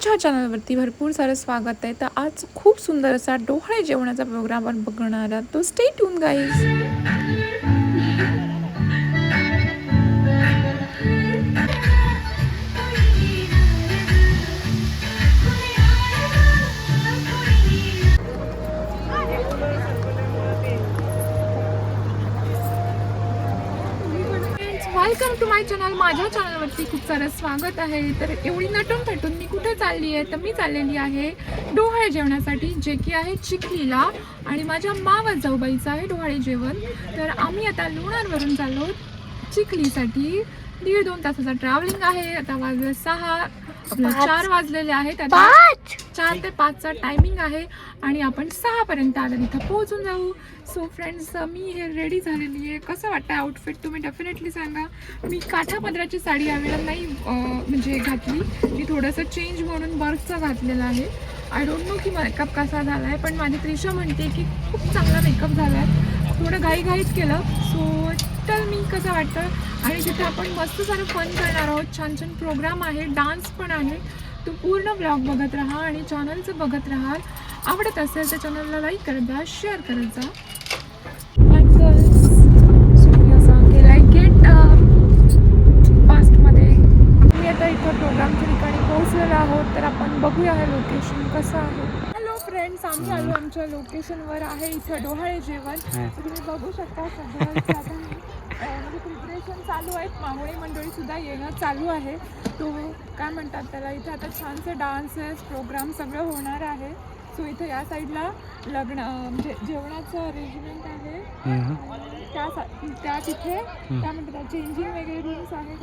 माझ्या चॅनलवरती भरपूर सारं स्वागत आहे. तर आज खूप सुंदर असा डोहाळे जेवणाचा प्रोग्राम आपण बघणार आहात. तो stay tune guys welcome to my channel. माझ्या चॅनलवरती खूप सारं स्वागत आहे. तर एवढी नटून थटून मी कुठे चालली आहे? तर मी चाललेली आहे डोहाळे जेवणासाठी जे की आहे चिखलीला. आणि माझ्या मावस जाऊबाईचं आहे डोहाळे जेवण. तर आम्ही आता लोणारवरून चाललो चिखलीसाठी. दीड दोन तासाचा ट्रॅव्हलिंग आहे. आता वाजले सहा आपलं चार वाजलेले आहेत आता. चार ते पाचचा टायमिंग आहे आणि आपण सहापर्यंत आलं. इथं पोहोचून जाऊ. सो फ्रेंड्स मी हे रेडी झालेली आहे. कसं वाटतं आउटफिट तुम्ही डेफिनेटली सांगा. मी काठापदराची साडी यावेळेला नाही म्हणजे घातली. मी थोडंसं चेंज म्हणून बर्फचा घातलेला आहे. आय डोंट नो की मेकअप कसा झाला आहे पण माझी त्रिशा म्हणते की खूप चांगला मेकअप झाला आहे थोडं घाईघाईत केलं. सो तर मी कसं वाटतं? आणि तिथे आपण मस्त सारं फन करणार आहोत छान छान प्रोग्राम आहे डान्स पण आहे. तू पूर्ण ब्लॉग बघत राहा आणि चॅनलचं बघत राहा. आवडत असेल तर चॅनलला लाईक करत जा शेअर करत जा. प्रोग्रामच्या ठिकाणी पोहोचलेलो आहोत तर आपण बघूया हे लोकेशन कसं आहे. हॅलो फ्रेंड्स आम्ही आलो आमच्या लोकेशनवर आहे इथं डोहाळे जेवण. तुम्ही बघू शकता म्हणजे प्रिपरेशन चालू आहेत. मावळे मंडळी सुद्धा येणं चालू आहे. तो काय म्हणतात त्याला इथे आता छानसे डान्सेस प्रोग्राम सगळं होणार आहे. सो इथे या साईडला लग्न म्हणजे जेवणाचं अरेंजमेंट आहे. त्या सा- त्या तिथे काय म्हणतात चेंजिंग वगैरे रूम्स आहेत.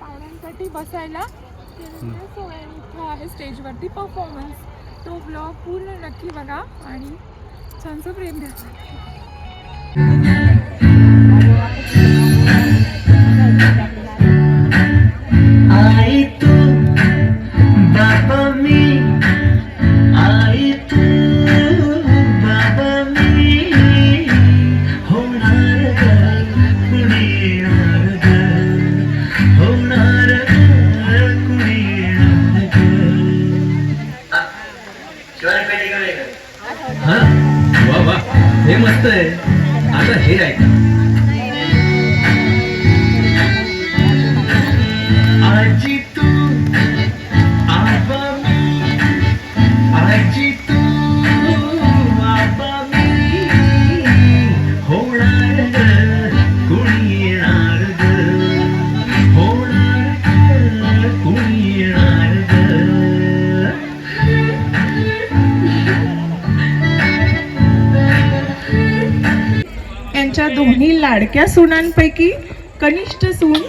पाहुण्यांसाठी बसायला सोय इथं आहे स्टेजवरती परफॉर्मन्स तो ब्लॉग पूर्ण नक्की बघा आणि छानसं प्रेम द्या. लाडक्या सुनांपैकी कनिष्ठ सून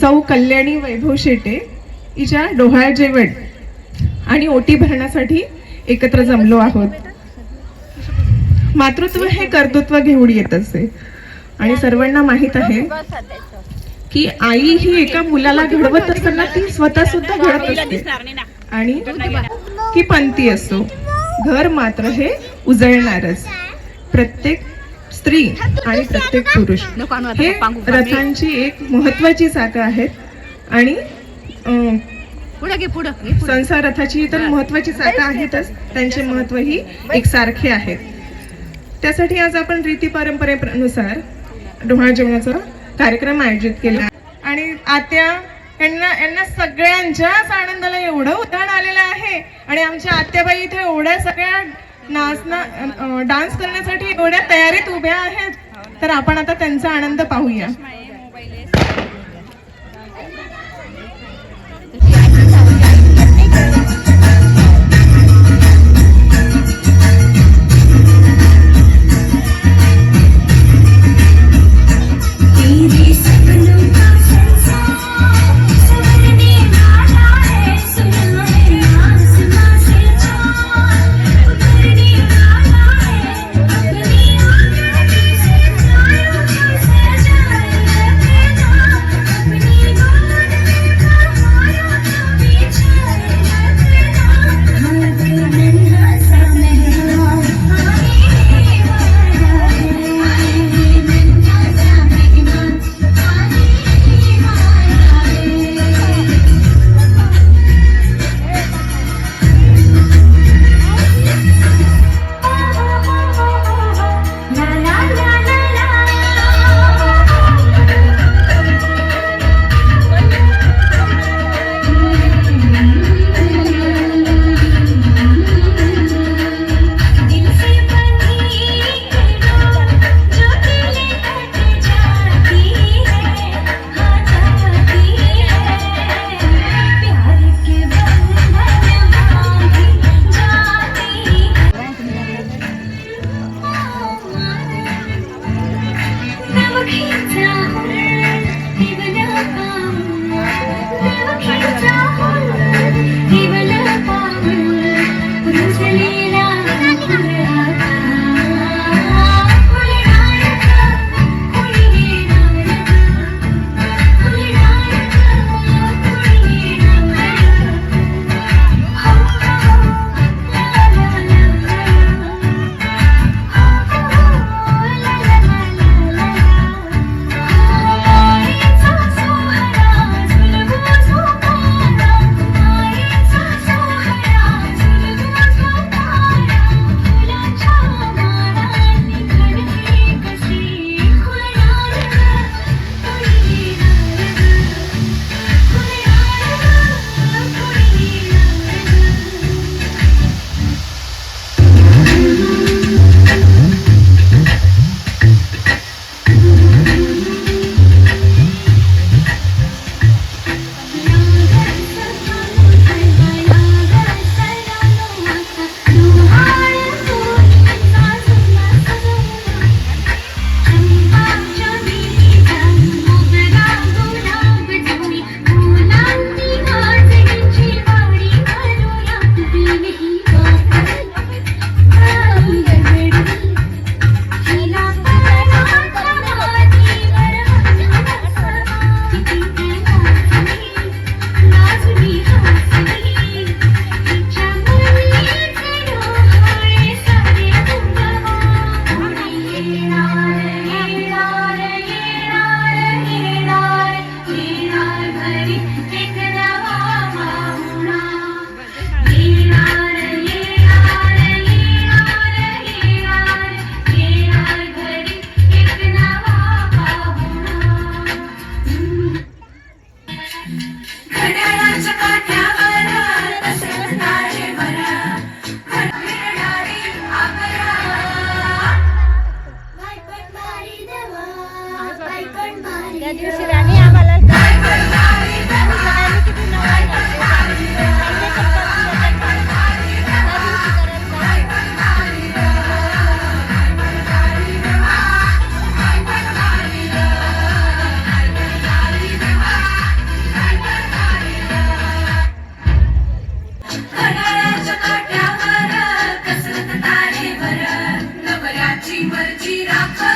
सौ कल्याणी वैभव शेटे हिच्या डोहाळ जेवण आणि ओटी भरण्यासाठी एकत्र जमलो आहोत. मातृत्व हे कर्तृत्व घेऊन येत असे. आणि सर्वांना माहीत आहे की आई ही एका मुलाला घडवत असताना ती स्वतः सुद्धा घडत असते. आणि की पंथी असो घर मात्र हे उजळणारच. प्रत्येक स्त्री आणि प्रत्येक पुरुष. हे रथांची एक महत्वाची चाकं आहेत आणि. संसार रथाची तर महत्वाची चाकं आहेतच. त्यांचे महत्त्व ही एकसारखे आहेत. त्यासाठी आज आपण रीती परंपरेनुसार डोहाळ जेवणाचा कार्यक्रम आयोजित केला. आणि आत्या यांना यांना सगळ्यांच्याच आनंदाला एवढं उदाहरण आलेलं आहे. आणि आमच्या आत्याबाई इथे एवढ्या सगळ्या नाचना डान्स करण्यासाठी एवढ्या तयारीत उभ्या आहेत तर आपण आता त्यांचा आनंद पाहूया. রাখা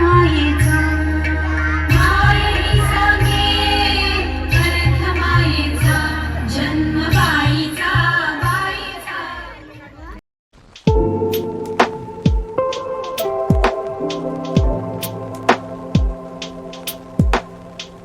my